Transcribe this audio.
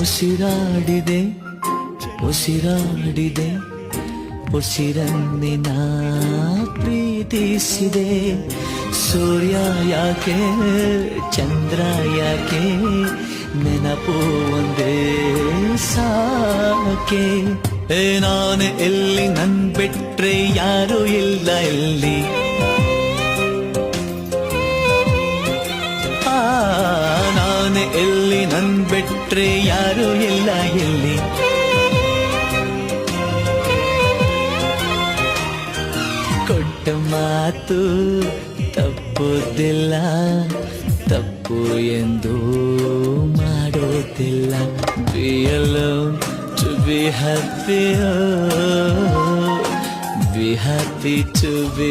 ಉಸಿರಾಡಿದೆ ಉಸಿರಾಡಿದೆ ಉಸಿರನ್ನಿನ ಪ್ರೀತಿಸಿದೆ. ಸೂರ್ಯ ಯಾಕೆ, ಚಂದ್ರ ಯಾಕೆ, ನೆನಪು ಒಂದೇ ಸಾಕೆ. ನಾನು ಎಲ್ಲಿ ನನ್ ಬಿಟ್ರೆ ಯಾರು ಇಲ್ಲ ಎಲ್ಲಿ? ನಾನು ಎಲ್ಲಿ ನನ್ ಬಿಟ್ರೆ ಯಾರು ಇಲ್ಲ ಎಲ್ಲಿ? ಕೊಟ್ಟ ಮಾತು ತಪ್ಪುದಿಲ್ಲ ತಪ್ಪು ಎಂದು ಮಾಡೋದಿಲ್ಲ ಬಿಯಲು be happy oh, be happy to be